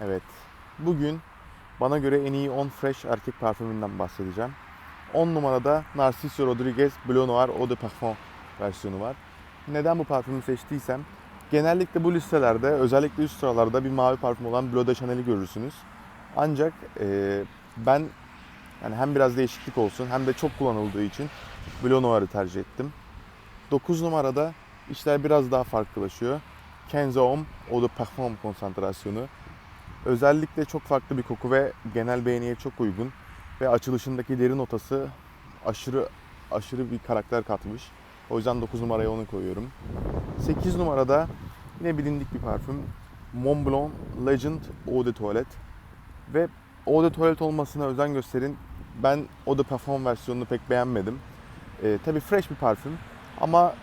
Evet. Bugün bana göre en iyi 10 fresh erkek parfümünden bahsedeceğim. 10 numarada Narciso Rodriguez Bleu Noir Eau de Parfum versiyonu var. Neden bu parfümü seçtiysem genellikle bu listelerde özellikle üst sıralarda bir mavi parfüm olan Bleu de Chanel'i görürsünüz. Ancak e, ben yani hem biraz değişiklik olsun hem de çok kullanıldığı için Bleu Noir'ı tercih ettim. 9 numarada işler biraz daha farklılaşıyor. Kenzo Homme Eau de Parfum konsantrasyonu. Özellikle çok farklı bir koku ve genel beğeniye çok uygun. Ve açılışındaki deri notası aşırı aşırı bir karakter katmış. O yüzden 9 numaraya onu koyuyorum. 8 numarada yine bilindik bir parfüm. Montblanc Legend Eau de Toilette. Ve Eau de Toilette olmasına özen gösterin. Ben Eau de Parfum versiyonunu pek beğenmedim. Ee, tabii fresh bir parfüm ama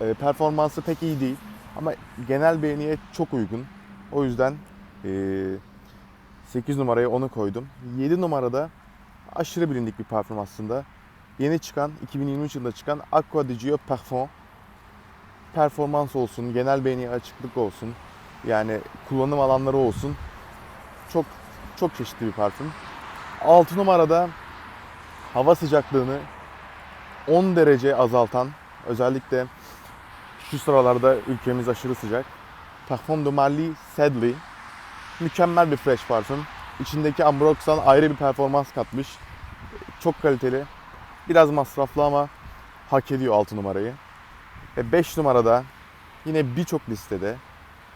e, performansı pek iyi değil. Ama genel beğeniye çok uygun. O yüzden 8 numaraya onu koydum. 7 numarada aşırı bilindik bir parfüm aslında. Yeni çıkan, 2023 yılında çıkan Aqua di Gio Parfum. Performans olsun, genel beğeniye açıklık olsun. Yani kullanım alanları olsun. Çok çok çeşitli bir parfüm. 6 numarada hava sıcaklığını 10 derece azaltan, özellikle şu sıralarda ülkemiz aşırı sıcak. Parfum de Marly Sedley mükemmel bir fresh parfüm. İçindeki Ambroxan ayrı bir performans katmış. Çok kaliteli. Biraz masraflı ama hak ediyor 6 numarayı. Ve 5 numarada yine birçok listede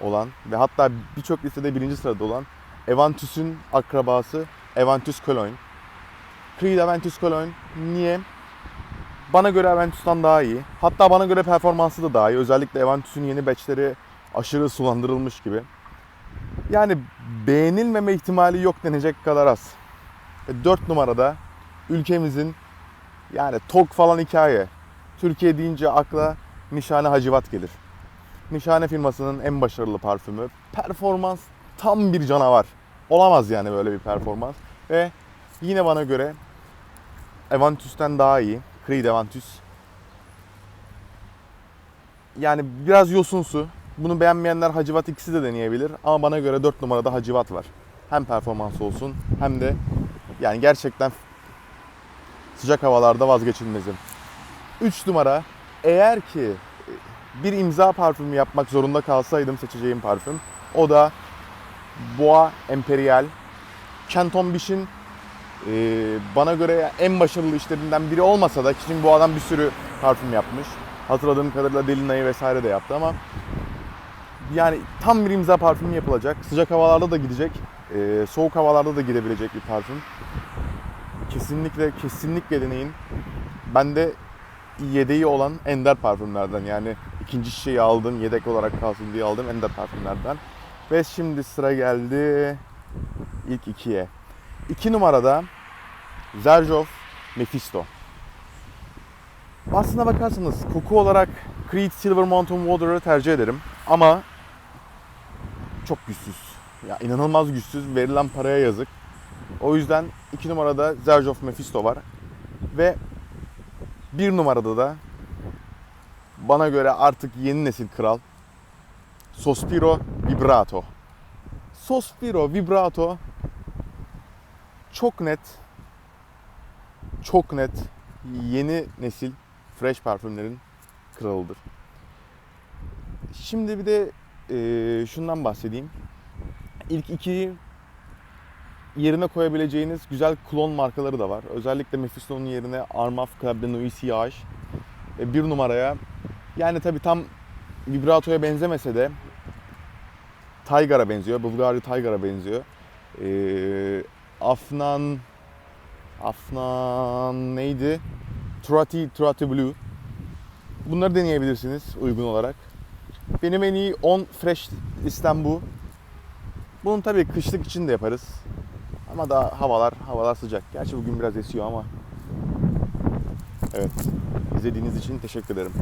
olan ve hatta birçok listede birinci sırada olan Eventus'un akrabası Eventus Cologne. Creed Eventus Cologne niye? Bana göre Aventus'tan daha iyi. Hatta bana göre performansı da daha iyi. Özellikle Aventus'un yeni batchleri aşırı sulandırılmış gibi. Yani beğenilmeme ihtimali yok denecek kadar az. 4 numarada ülkemizin yani tok falan hikaye. Türkiye deyince akla Nişane Hacivat gelir. Nişane firmasının en başarılı parfümü. Performans tam bir canavar. Olamaz yani böyle bir performans. Ve yine bana göre Aventus'ten daha iyi. Creed Aventus. Yani biraz yosunsu. Bunu beğenmeyenler Hacivat ikisi de deneyebilir. Ama bana göre 4 numarada Hacivat var. Hem performans olsun hem de yani gerçekten sıcak havalarda vazgeçilmezim. 3 numara eğer ki bir imza parfümü yapmak zorunda kalsaydım seçeceğim parfüm o da Bois Imperial. Canton Bich'in e, bana göre en başarılı işlerinden biri olmasa da çünkü bu adam bir sürü parfüm yapmış. Hatırladığım kadarıyla Delina'yı vesaire de yaptı ama yani tam bir imza parfümü yapılacak. Sıcak havalarda da gidecek, e, soğuk havalarda da gidebilecek bir parfüm. Kesinlikle kesinlikle deneyin. Bende yedeği olan ender parfümlerden yani ikinci şişeyi aldım yedek olarak kalsın diye aldım ender parfümlerden. Ve şimdi sıra geldi ilk ikiye. İki numarada Zerjov Mephisto. Aslına bakarsanız koku olarak Creed Silver Mountain Water'ı tercih ederim. Ama çok güçsüz. Ya inanılmaz güçsüz. Verilen paraya yazık. O yüzden iki numarada Zerjov Mephisto var. Ve bir numarada da bana göre artık yeni nesil kral Sospiro Vibrato. Sospiro Vibrato çok net çok net yeni nesil fresh parfümlerin kralıdır. Şimdi bir de e, şundan bahsedeyim. İlk iki yerine koyabileceğiniz güzel klon markaları da var. Özellikle Mephisto'nun yerine Armaf Nuit Sillage e, bir numaraya yani tabi tam Vibrato'ya benzemese de Tiger'a benziyor. Bulgari Tiger'a benziyor. E, Afnan Afnan neydi? Turati Turati Blue. Bunları deneyebilirsiniz uygun olarak. Benim en iyi 10 fresh listem bu. Bunu tabii kışlık için de yaparız. Ama daha havalar havalar sıcak. Gerçi bugün biraz esiyor ama. Evet. İzlediğiniz için teşekkür ederim.